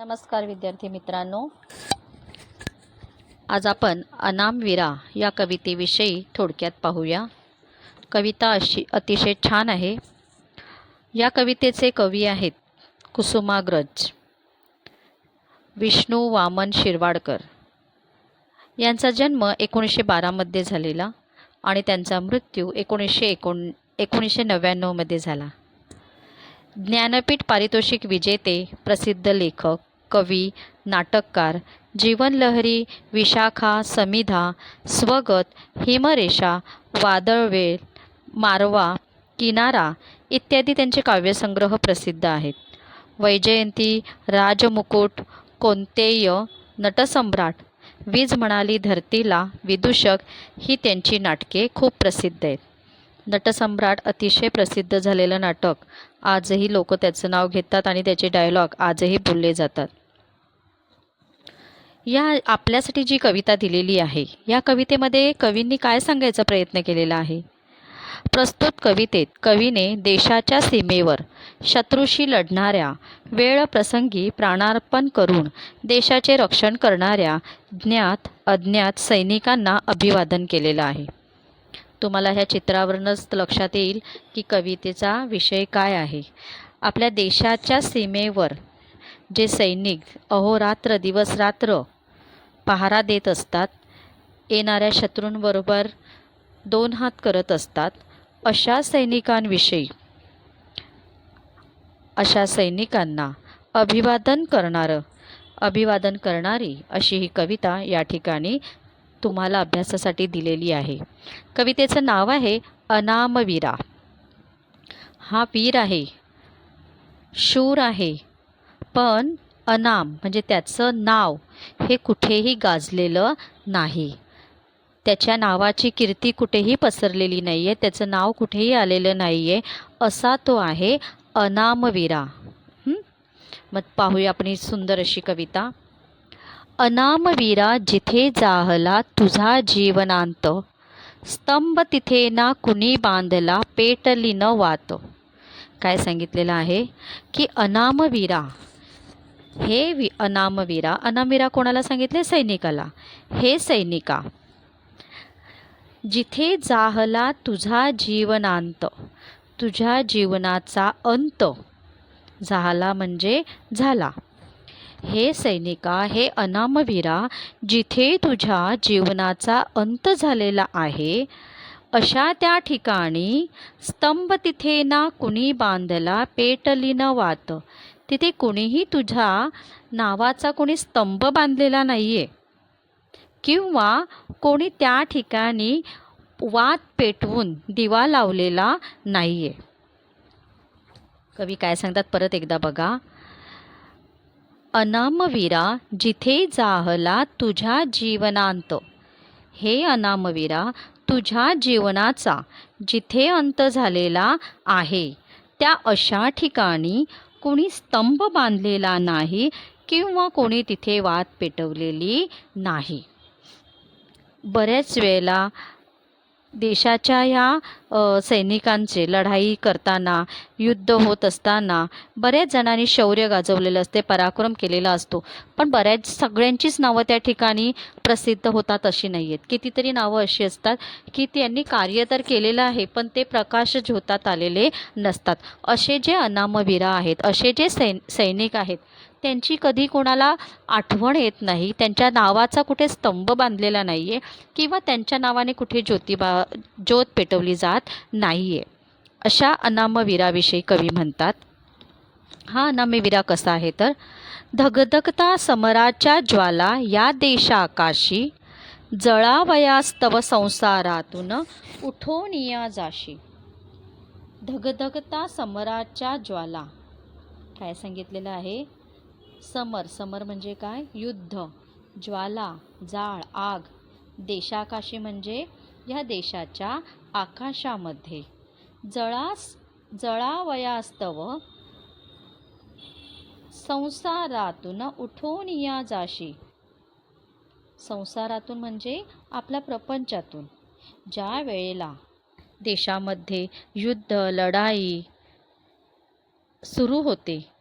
नमस्कार विद्यार्थी मित्रांनो. आज आपण अनामवीरा या कवितेविषयी थोडक्यात पाहूया. कविता अशी अतिशय छान आहे. या कवितेचे कवी आहेत कुसुमाग्रज विष्णू वामन शिरवाडकर. यांचा जन्म एकोणीसशे बारामध्ये झालेला आणि त्यांचा मृत्यू एकोणीसशे एकोण एकोणीसशे नव्याण्णवमध्ये झाला. ज्ञानपीठ पारितोषिक विजेते प्रसिद्ध लेखक कवी नाटककार जीवनलहरी विशाखा समिधा स्वगत हिमरेषा वादळवेल मारवा किनारा इत्यादी त्यांचे काव्यसंग्रह प्रसिद्ध आहेत. वैजयंती राजमुकुट कोंतेय नटसम्राट वीज म्हणाली धरतीला विदूषक ही त्यांची नाटके खूप प्रसिद्ध आहेत. नटसम्राट अतिशय प्रसिद्ध झालेलं नाटक आजही लोक त्याचं नाव घेतात आणि त्याचे डायलॉग आजही बोलले जातात. या आपल्यासाठी जी कविता दिलेली आहे या कवितेमध्ये कवींनी काय सांगायचा प्रयत्न केलेला आहे? प्रस्तुत कवितेत कवीने देशाच्या सीमेवर शत्रूशी लढणाऱ्या वेळ प्रसंगी प्राणार्पण करून देशाचे रक्षण करणाऱ्या ज्ञात अज्ञात सैनिकांना अभिवादन केलेलं आहे. तुम्हाला ह्या चित्रावरूनच लक्षात येईल की कवितेचा विषय काय आहे. आपल्या देशाच्या सीमेवर जे सैनिक अहोरात्र दिवसरात्र पहारा देत असतात. येणाऱ्या शत्रूंबरोबर दोन हात करत असतात. अशा सैनिकांविषयी अशा सैनिकांना अभिवादन करणारं अभिवादन करणारी अशी ही कविता या ठिकाणी तुम्हाला अभ्यासासाठी दिलेली आहे. कवितेचं नाव आहे अनामवीरा. हा वीर आहे शूर आहे पण अनाम म्हणजे त्याचं नाव हे कुठेही गाजलेलं नाही. त्याच्या नावाची कीर्ती कुठेही पसरलेली नाही आहे त्याचं नाव कुठेही आलेलं नाही आहे असा तो आहे अनामवीरा. मग पाहूया आपण ही सुंदर अशी कविता. अनामवीरा जिथे जाहला तुझा जीवनांत स्तंभ तिथे ना कुणी बांधला पेटली न वात. काय सांगितलेलं आहे? की अनामवीरा हे वि अनामवीरा अनामवीरा कोणाला सांगितले? सैनिकाला. हे सैनिका जिथे जाहला तुझा जीवनांत तुझ्या जीवनाचा अंत झाला म्हणजे झाला. हे सैनिका हे अनामवीरा जिथे तुझ्या जीवनाचा अंत झालेला आहे अशा त्या ठिकाणी स्तंभ तिथे ना कुणी बांधला पेटली न वात. तिथे कुणीही तुझ्या नावाचा कोणी स्तंभ बांधलेला नाही आहे किंवा कोणी त्या ठिकाणी वाद पेटवून दिवा लावलेला नाही आहे कवी काय सांगतात परत एकदा बघा. अनामवीरा जिथे जाहला तुझ्या जीवनांत. हे अनामवीरा तुझ्या जीवनाचा जिथे अंत झालेला आहे त्या अशा ठिकाणी कोणी स्तंभ बांधलेला नाही किंवा कोणी तिथे वात पेटवलेली नाही. बऱ्याच वेळेला देशाच्या ह्या सैनिकांचे लढाई करताना युद्ध होत असताना बऱ्याच जणांनी शौर्य गाजवलेलं असते पराक्रम केलेला असतो. पण बऱ्याच सगळ्यांचीच नावं त्या ठिकाणी प्रसिद्ध होतात अशी नाही आहेत कितीतरी नावं अशी असतात की त्यांनी कार्य तर केलेलं आहे पण ते प्रकाश झोतात आलेले नसतात. असे जे अनामवीरा आहेत असे जे सैन सैनिक आहेत त्यांची कधी कोणाला आठवण येत नाही त्यांच्या नावाचा कुठे स्तंभ बांधलेला नाही आहे किंवा त्यांच्या नावाने कुठे ज्योतिबा ज्योत पेटवली जात नाही आहे अशा अनामवीराविषयी कवी म्हणतात हा अनामवीरा कसा आहे तर? धगधगता समराच्या ज्वाला या देशाकाशी जळावयास्तव संसारातून उठोनिया जाशी. धगधगता समराच्या ज्वाला. काय सांगितलेलं आहे? समर. समर म्हणजे काय? युद्ध. ज्वाला जाळ आग. देशाकाशी म्हणजे या देशाच्या आकाशामध्ये. जळास जळावयास्तव संसारातून उठून या जाशी. संसारातून म्हणजे आपल्या प्रपंचातून. ज्या वेळेला देशामध्ये युद्ध लढाई सुरू होते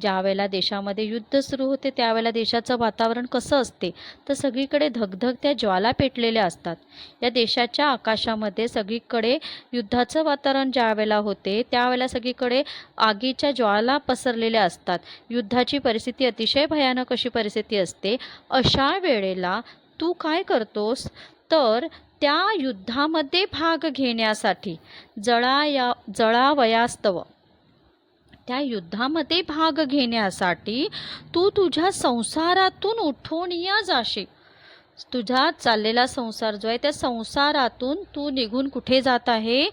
ज्यावेळेला देशामध्ये युद्ध सुरू होते त्यावेळेला देशाचं वातावरण कसं असते तर सगळीकडे धगधग त्या ज्वाला पेटलेल्या असतात. या देशाच्या आकाशामध्ये सगळीकडे युद्धाचं वातावरण ज्यावेळेला होते त्यावेळेला सगळीकडे आगीच्या ज्वाला पसरलेल्या असतात. युद्धाची परिस्थिती अतिशय भयानक अशी परिस्थिती असते. अशा वेळेला तू काय करतोस? तर त्या युद्धामध्ये भाग घेण्यासाठी जळा या जळावयास्तव त्या युद्धामध्ये भाग घेण्यासाठी तू तुझ्या संसारातून उठून या जाशील तुझा चाललेला संसार जो आहे त्या संसारातून तू निघून कुठे जात आहे?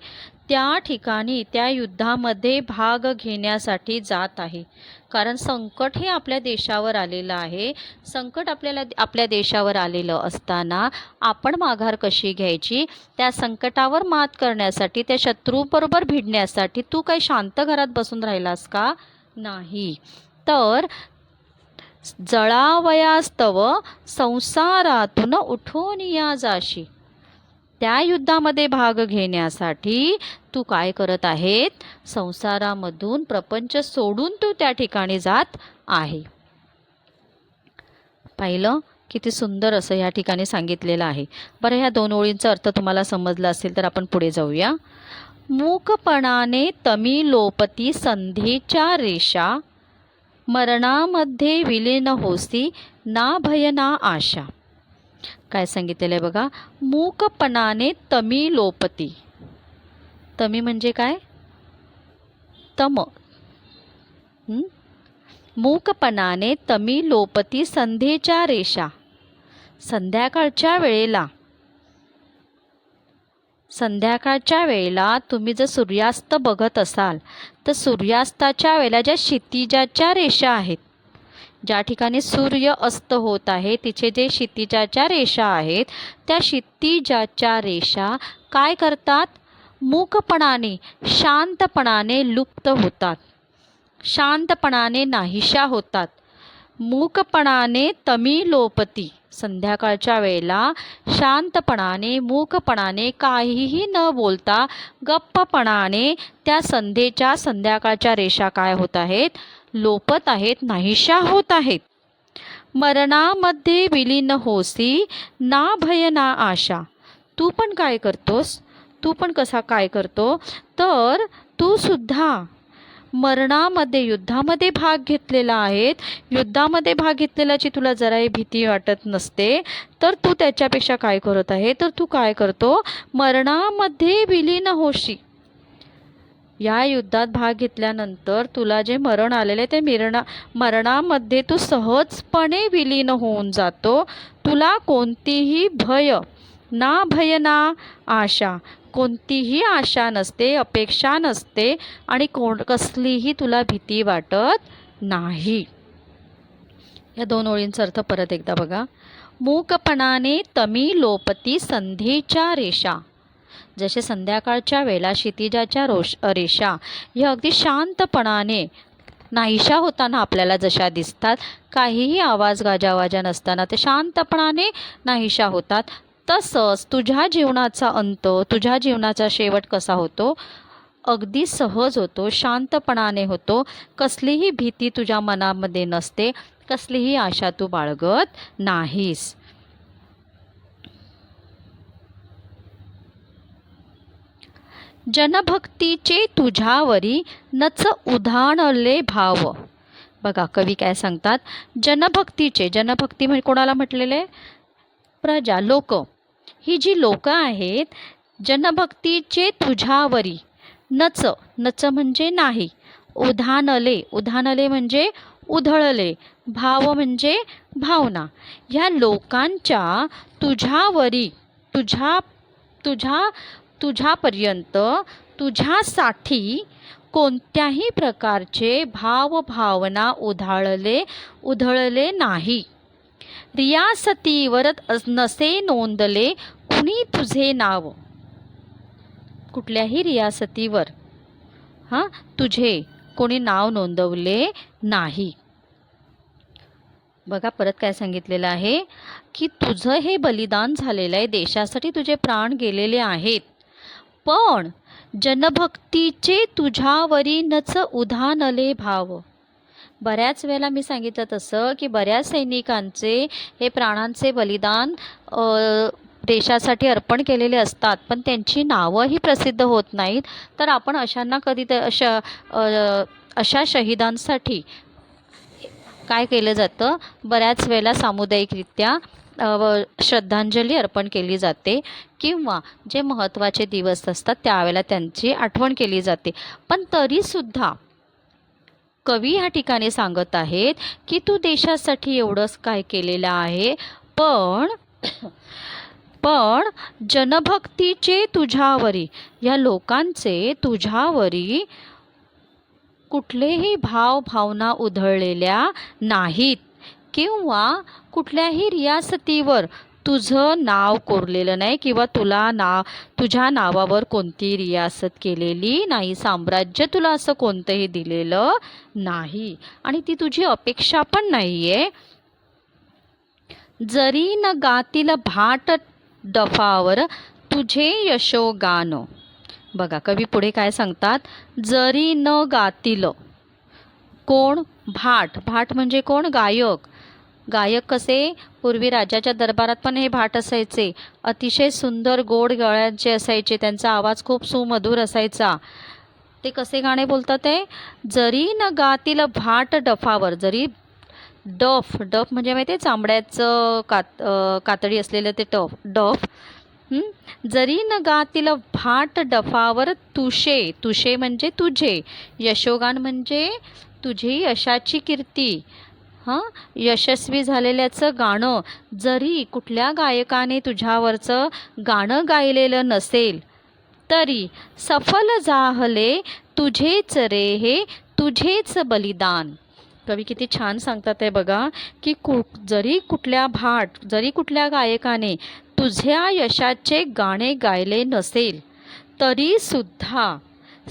त्या ठिकाणी त्या युद्धामध्ये भाग घेण्यासाठी जात आहे. कारण संकट हे आपल्या देशावर आलेलं आहे. संकट आपल्याला आपल्या देशावर आलेलं असताना आपण माघार कशी घ्यायची? त्या संकटावर मात करण्यासाठी त्या शत्रूबरोबर भिडण्यासाठी तू काही शांत घरात बसून राहिलास का? नाही. तर जळावयास्तव संसारातून उठून या जाशी. त्या युद्धामध्ये भाग घेण्यासाठी तू काय करत आहेत? संसारामधून प्रपंच सोडून तू त्या ठिकाणी जात आहे. पाहिलं किती सुंदर असं या ठिकाणी सांगितलेलं आहे. बरं ह्या दोन ओळींचा अर्थ तुम्हाला समजला असेल तर आपण पुढे जाऊया. मूकपणाने तमी लोपती संधीच्या रेषा मरणामध्ये विलीन होसी ना भय ना आशा. काय सांगितलेलं आहे बघा. मूकपणाने तमी लोपती. तमी म्हणजे काय? तम. मूकपणाने तमी लोपती संध्येच्या रेषा. संध्याकाळच्या वेळेला. संध्याकाळच्या वेळेला तुम्ही जर सूर्यास्त बघत असाल तर सूर्यास्ताच्या वेळेला ज्या क्षितिजाच्या रेषा आहेत ज्या ठिकाणी सूर्य अस्त होत आहे तिचे जे क्षितिजाच्या रेषा आहेत त्या क्षितिजाच्या रेषा काय करतात? मूकपणाने शांतपणाने लुप्त होतात. शांतपणाने नाहीशा होतात. मूकपणाने तमी लोपती. संध्याकाळच्या वेळेला शांतपणाने मूकपणाने काहीही न बोलता गप्पपणाने त्या संध्येच्या संध्याकाळच्या रेषा काय होत आहेत? लोपत आहेत नाहीशा होत आहेत. मरणामध्ये विलीन होसी ना भय ना आशा. तू पण काय करतोस? तू पण कसा काय करतो? तर तू सुद्धा मरणामध्ये युद्धामध्ये भाग घेतलेला आहेत. युद्धामध्ये भाग घेतलेल्याची तुला जराही भीती वाटत नसते. तर तू त्याच्यापेक्षा काय करत आहे? तर तू काय करतो? मरणामध्ये विलीन होशी. या युद्धात भाग घेतल्यानंतर तुला जे मरण आलेले ते मिरणा मरणामध्ये तू सहजपणे विलीन होऊन जातो. तुला कोणतीही भय ना भय ना आशा कोणतीही आशा नसते अपेक्षा नसते आणि कोण कसलीही तुला भीती वाटत नाही. या दोन ओळींचा अर्थ परत एकदा बघा. मूकपणाने तमी लोपती संधीच्या रेषा. जसे संध्याकाळच्या वेळेला क्षितिजाच्या रोष रेषा ह्या अगदी शांतपणाने नाहीशा होताना आपल्याला जशा दिसतात काहीही आवाज गाजावाजा नसताना ते शांतपणाने नाहीशा होतात. तसंच तुझ्या जीवनाचा अंत तुझ्या जीवनाचा शेवट कसा होतो? अगदी सहज होतो शांतपणाने होतो. कसलीही भीती तुझ्या मनामध्ये नसते कसलीही आशा तू बाळगत नाहीस. जनभक्तीचे तुझ्यावरी नच उधाणले भाव. बघा कवी काय सांगतात? जनभक्तीचे जनभक्ती म्हणजे कोणाला म्हटलेले? प्रजा लोक. ही जी लोकं आहेत जनभक्तीचे तुझ्यावरी. नच नच म्हणजे नाही. उधानले उधानले म्हणजे उधळले भाव म्हणजे भावना. ह्या लोकांच्या तुझ्यावरी तुझ्या तुझ्या तुझ्यापर्यंत तुझ्यासाठी कोणत्याही प्रकारचे भावभावना उधाळले उधळले नाही. रियासतीवर नसे नोंदले कुणी तुझे नाव? कुठल्याही रियासतीवर हां तुझे कोणी नाव नोंदवले नाही. बघा परत काय सांगितलेलं आहे की तुझं हे बलिदान झालेलं आहे देशासाठी तुझे प्राण गेलेले आहेत. पण जनभक्तीचे तुझ्यावरी नच उधानले भाव. बऱ्याच वेळेला मी सांगितलं तसं की बऱ्याच सैनिकांचे हे प्राणांचे बलिदान देशासाठी अर्पण केलेले असतात पण त्यांची नावंही प्रसिद्ध होत नाहीत. तर आपण अशांना कधी तर अशा अशा शहीदांसाठी काय केलं जातं? बऱ्याच वेळेला सामुदायिकरित्या व श्रद्धांजली अर्पण केली जाते किंवा जे महत्त्वाचे दिवस असतात त्यावेळेला त्यांची आठवण केली जाते. पण तरीसुद्धा कवी ह्या ठिकाणी सांगत आहेत की तू देशासाठी एवढंच काय केलेलं आहे पण पण जनभक्तीचे तुझ्यावरी या लोकांचे तुझ्यावरी कुठलेही भाव भावना उधळलेल्या नाहीत. किंवा कुठल्याही रियासतीवर तुझं नाव कोरलेलं नाही किंवा तुला नाव तुझ्या नावावर कोणती रियासत केलेली नाही साम्राज्य तुला असं कोणतंही दिलेलं नाही. आणि ती तुझी अपेक्षा पण नाही आहे जरी न गातील भाट डफावर तुझे यशोगान बघा कवी पुढे काय सांगतात? जरी न गातील कोण भाट भाट म्हणजे कोण? गायक. गायक कसे? पूर्वी राजाच्या दरबारात पण हे भाट असायचे. अतिशय सुंदर गोड गळ्यांचे असायचे त्यांचा आवाज खूप सुमधुर असायचा. ते कसे गाणे बोलतात ते? जरी न गातील भाट डफावर जरी डफ डफ म्हणजे माहिती आहे चांबड्याचं कात कातडी असलेलं ते टफ डफ. जरी न गातील भाट डफावर तुषे तुषे म्हणजे तुझे यशोगान म्हणजे तुझी यशाची कीर्ती. हां? यशस्वी झालेल्याचं गाणं जरी कुठल्या गायकाने तुझ्यावरचं गाणं गायलेलं नसेल तरी सफल जाहले तुझेच रे हे तुझेच बलिदान. कवी किती छान सांगतात आहे बघा की कु जरी कुठल्या भाट जरी कुठल्या गायकाने तुझ्या यशाचे गाणे गायले नसेल तरीसुद्धा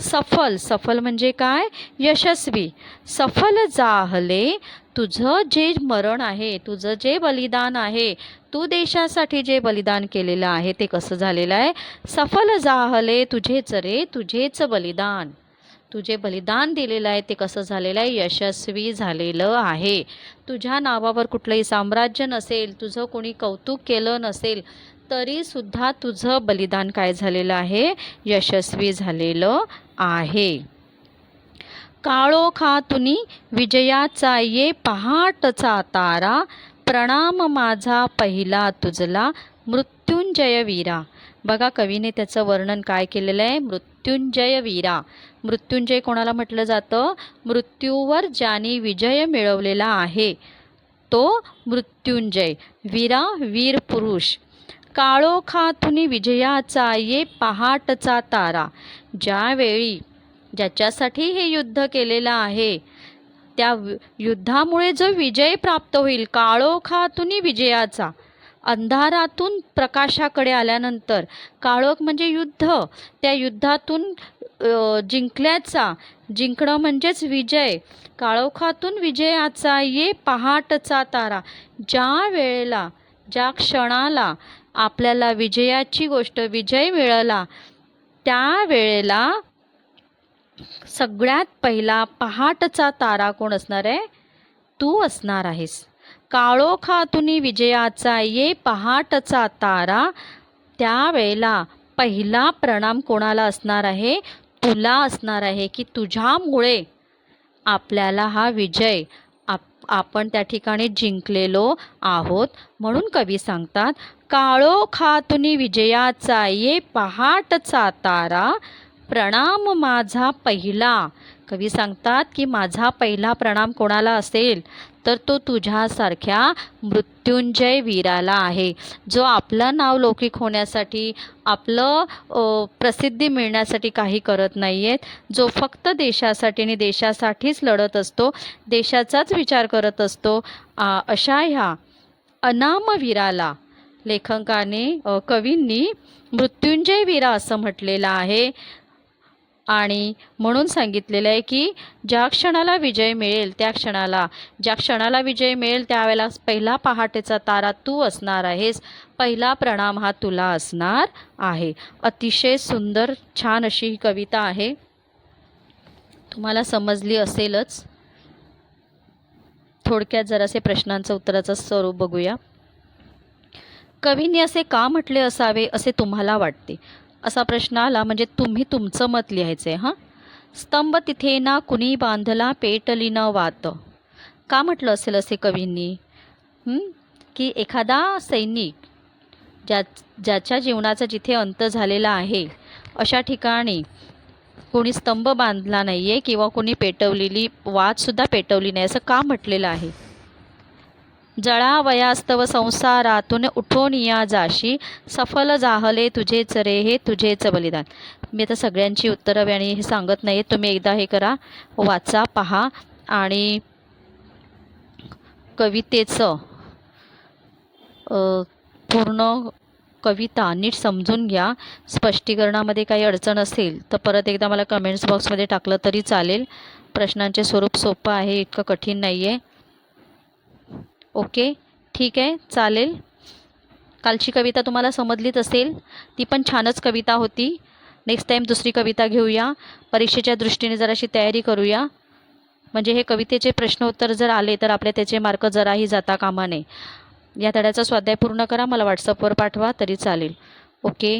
सफल सफल म्हणजे काय? यशस्वी सफल जाहले तुझं जे मरण आहे तुझं जे बलिदान आहे तू देशासाठी जे बलिदान केलेलं आहे ते कसं झालेलं आहे? सफल जाहले तुझेच रे तुझेच बलिदान. तू जे बलिदान दिलेलं आहे ते कसं झालेलं आहे? यशस्वी झालेलं आहे. तुझ्या नावावर कुठलंही साम्राज्य नसेल तुझं कोणी कौतुक केलं नसेल तरीसुद्धा तुझं बलिदान काय झालेलं आहे? यशस्वी झालेलं आहे. काळोखातुनी विजयाचा ये पहाटचा तारा प्रणाम माझा पहिला तुझला मृत्युंजय वीरा. बघा कवीने त्याचं वर्णन काय केलेलं आहे. मृत्युंजय वीरा. मृत्युंजय कोणाला म्हटलं जातं? मृत्यूवर ज्याने विजय मिळवलेला आहे तो मृत्युंजय. वीरा वीर पुरुष. काळोखातुनी विजयाचा ये पहाटचा तारा. ज्यावेळी ज्याच्यासाठी हे युद्ध केलेलं आहे त्या युद्धामुळे जो विजय प्राप्त होईल काळोखातून विजयाचा. अंधारातून प्रकाशाकडे आल्यानंतर काळोख म्हणजे युद्ध. त्या युद्धातून जिंकल्याचा जिंकणं म्हणजेच विजय. काळोखातून विजयाचा ये पहाटचा तारा. ज्या वेळेला ज्या क्षणाला आपल्याला विजयाची गोष्ट विजय मिळाला त्या वेळेला सगळ्यात पहिला पहाटचा तारा कोण असणार आहे? तू असणार आहेस. काळोखातुनी विजयाचा ये पहाटचा तारा त्यावेळेला पहिला प्रणाम कोणाला असणार आहे? तुला असणार आहे की तुझ्यामुळे? आपल्याला हा विजय आप आपण त्या ठिकाणी जिंकलेलो आहोत म्हणून कवी सांगतात काळोखातुनी विजयाचा ये पहाटचा तारा प्रणाम माझा पहिला. कवी सांगतात की माझा पहिला प्रणाम कोणाला असेल? तर तो तुझ्यासारख्या मृत्युंजय वीराला आहे. जो आपलं नाव लौकिक होण्यासाठी आपलं प्रसिद्धी मिळण्यासाठी काही करत नाही आहेत जो फक्त देशासाठी आणि देशासाठीच लढत असतो देशाचाच विचार करत असतो अशा ह्या अनामवीराला लेखकाने कवींनी मृत्युंजय वीरा असं म्हटलेलं आहे. आणि म्हणून सांगितलेलं आहे की ज्या क्षणाला विजय मिळेल त्या क्षणाला ज्या क्षणाला विजय मिळेल त्यावेळेला पहिला पहाटेचा तारा तू असणार आहेस पहिला प्रणाम हा तुला असणार आहे. अतिशय सुंदर छान अशी ही कविता आहे. तुम्हाला समजली असेलच? थोडक्यात जरासे प्रश्नांचं उत्तराचं स्वरूप बघूया. कवींनी असे का म्हटले असावे असे तुम्हाला वाटते? असा प्रश्न आला. म्हणजे तुम्ही तुमचं मत लिहायचं आहे हां? स्तंभ तिथे ना कुणी बांधला पेटली न वात. का म्हटलं असेल असे कवींनी? की एखादा सैनिक ज्या ज्याच्या जीवनाचा जिथे अंत झालेला आहे अशा ठिकाणी कोणी स्तंभ बांधला नाही आहे किंवा कोणी पेटवलेली वातसुद्धा पेटवली नाही असं का म्हटलेलं आहे? जळावयास्तव संसारातून उठून या जाशी सफल जाहले तुझेच रे हे तुझेच बलिदान. मी आता सगळ्यांची उत्तरं आणि हे सांगत नाही तुम्ही एकदा हे करा वाचा पहा आणि कवितेचं पूर्ण कविता नीट समजून घ्या. स्पष्टीकरणामध्ये काही अडचण असेल तर परत एकदा मला कमेंट्स बॉक्समध्ये टाकलं तरी चालेल. प्रश्नांचे स्वरूप सोपं आहे इतकं कठीण नाही आहे ओके ठीक आहे चालेल. कालची कविता तुम्हाला समजलीच असेल. ती पण छानच कविता होती. नेक्स्ट टाईम दुसरी कविता घेऊया. परीक्षेच्या दृष्टीने जराशी तयारी करूया. म्हणजे हे कवितेचे प्रश्न उत्तर जर आले तर आपल्या त्याचे मार्क जराही जाता कामा नये या धड्याचा स्वाध्याय पूर्ण करा. मला व्हॉट्सअपवर पाठवा तरी चालेल. ओके?